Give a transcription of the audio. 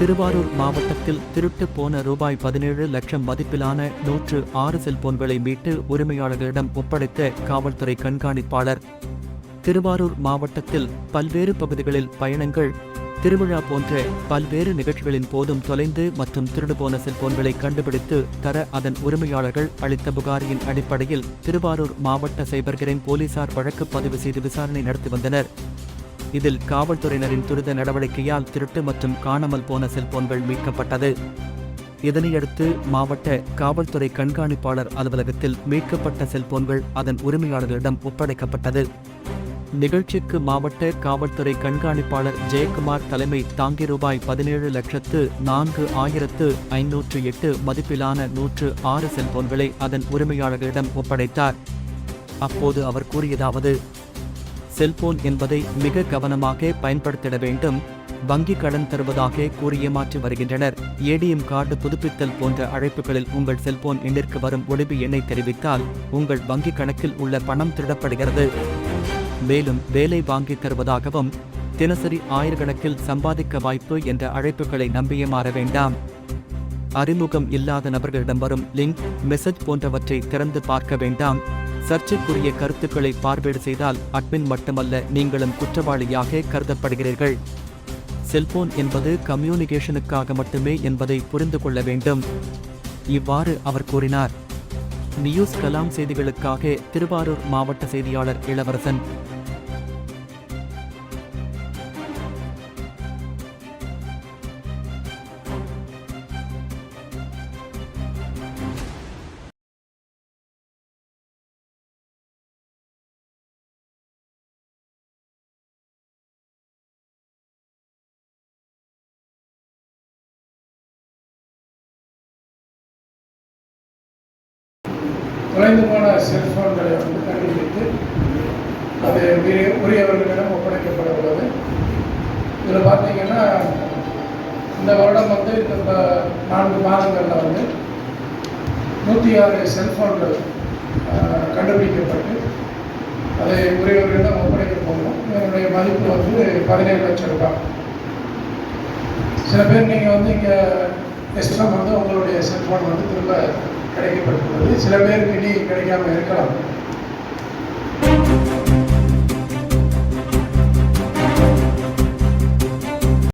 திருவாரூர் மாவட்டத்தில் திருட்டு போன ரூபாய் பதினேழு லட்சம் மதிப்பிலான நூற்று ஆறு செல்போன்களை மீட்டு உரிமையாளர்களிடம் ஒப்படைத்த காவல்துறை கண்காணிப்பாளர். திருவாரூர் மாவட்டத்தில் பல்வேறு பகுதிகளில் பயணங்கள் திருவிழா போன்ற பல்வேறு நிகழ்ச்சிகளின் போதும் தொலைந்து மற்றும் திருடுபோன செல்போன்களை கண்டுபிடித்து தர அதன் உரிமையாளர்கள் அளித்த புகாரின் அடிப்படையில் திருவாரூர் மாவட்ட சைபர்கிரைம் போலீசார் வழக்கு பதிவு செய்து விசாரணை நடத்தி வந்தனர். இதில் காவல்துறையினரின் துரித நடவடிக்கையால் திருட்டு மற்றும் காணாமல் போன செல்போன்கள் மீட்கப்பட்டது. இதனையடுத்து மாவட்ட காவல்துறை கண்காணிப்பாளர் அலுவலகத்தில் மீட்கப்பட்ட செல்போன்கள் அதன் உரிமையாளர்களிடம் ஒப்படைக்கப்பட்டது. நிகழ்ச்சிக்கு மாவட்ட காவல்துறை கண்காணிப்பாளர் ஜெயக்குமார் தலைமை தாங்கி ரூபாய் பதினேழு லட்சத்து நான்கு ஆயிரத்து ஐநூற்று எட்டு மதிப்பிலான நூற்று ஆறு செல்போன்களை அதன் உரிமையாளர்களிடம் ஒப்படைத்தார். அப்போது அவர் கூறியதாவது செல்போன் என்பதை மிக கவனமாக பயன்படுத்திட வேண்டும். வங்கி கடன் தருவதாக கூறி ஏமாற்றி வருகின்றனர். ஏடிஎம் கார்டு புதுப்பித்தல் போன்ற அழைப்புகளில் உங்கள் செல்போன் எண்ணிற்கு வரும் ஒளிவு எண்ணை தெரிவித்தால் உங்கள் வங்கி கணக்கில் உள்ள பணம் திருடப்படுகிறது. மேலும் வேலை வாங்கி தருவதாகவும் தினசரி ஆயிரக்கணக்கில் சம்பாதிக்க வாய்ப்பு என்ற அழைப்புகளை நம்பியே மாற வேண்டாம். அறிமுகம் இல்லாத நபர்களிடம் வரும் லிங்க் மெசேஜ் போன்றவற்றை திறந்து பார்க்க வேண்டாம். சர்ச்சைக்குரிய கருத்துக்களை பார்வேடு செய்தால் அட்மின் மட்டுமல்ல நீங்களும் குற்றவாளியாக கருதப்படுகிறீர்கள். செல்போன் என்பது கம்யூனிகேஷனுக்காக மட்டுமே என்பதை புரிந்து கொள்ள வேண்டும். இவ்வாறு அவர் கூறினார். நியூஸ் கலாம் செய்திகளுக்காக திருவாரூர் மாவட்ட செய்தியாளர் இளவரசன். தொலைந்து போன செல்போன்களை வந்து கண்டுபிடித்து அது உரிய- உரியவர்களிடம் ஒப்படைக்கப்பட உள்ளது. இதில் பார்த்தீங்கன்னா இந்த வருடம் வந்து இந்த நான்கு மாதங்களில் வந்து நூற்றி ஆறு செல்போன்கள் கண்டுபிடிக்கப்பட்டு அதை உரியவர்களிடம் ஒப்படைக்க போகணும் இதனுடைய மதிப்பு வந்து பதினேழு லட்சம் ரூபாய். சில பேர் நீங்கள் வந்து இங்கே எக்ஸ்ட்ரா வந்து உங்களுடைய செல்ஃபோன் வந்து திரும்ப கிடைக்கப்பட்டுள்ளது சில பேருக்கு இனி கிடைக்காம இருக்கலாம்.